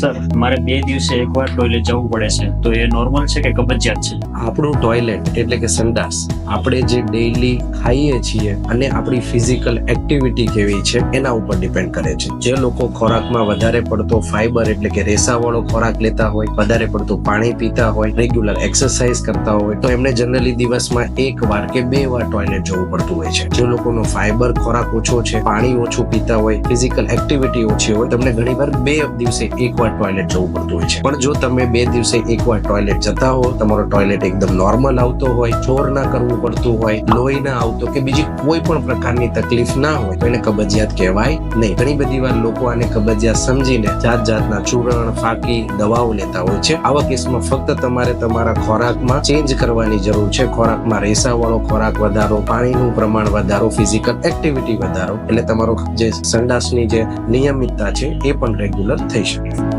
Sir, મારે બે દિવસે એકવાર ટોયલેટ જવું પડે છે. તો એ નોર્મલ છે કે કબજિયાત છે? આપણું ટોયલેટ એટલે કે સંડાસ, આપણે જે ડેઈલી ખાઈએ છીએ અને આપણી ફિઝિકલ એક્ટિવિટી કેવી છે, એના ઉપર ડિપેન્ડ કરે છે. જે લોકો ખોરાકમાં વધારે પડતો ફાઈબર એટલે કે રેસાવાળો ખોરાક લેતા હોય, વધારે પડતું પાણી પીતા હોય રેગ્યુલર એક્સરસાઇઝ કરતા હોય, તો એમને જનરલી દિવસમાં એક વાર કે બે વાર ટોયલેટ જવું પડતું હોય છે. જે લોકોનો ફાઈબર ખોરાક ઓછો છે, પાણી ઓછું પીતા હોય ફિઝિકલ એક્ટિવિટી ઓછી હોય, તમને ઘણીવાર બે દિવસે એકવાર ટોયલેટ જવું પડતું હોય છે. પણ જો તમે બે દિવસે એકવાર ટોયલેટ જતા હો, તમારો ટોયલેટ એકદમ નોર્મલ આવતો હોય ચોર ના કરવું પડતું હોય, લોહી ના આવતો કે બીજી કોઈ પણ પ્રકારની તકલીફ ના હોય, તો એને કબજિયાત કહેવાય નહીં. ઘણી બધી વાર લોકો આને કબજિયાત સમજીને જાત જાતના ચૂરણ, ફાકી, દવાઓ લેતા હોય છે. આવા કેસમાં ફક્ત તમારે તમારા ખોરાકમાં ચેન્જ કરવાની જરૂર છે. ખોરાકમાં રેસાવાળો ખોરાક વધારો, પાણીનું પ્રમાણ વધારો ફિઝિકલ એક્ટિવિટી વધારો, એટલે તમારો જે સંડાસની જે નિયમિતતા છે, એ પણ રેગ્યુલર થઈ શકે.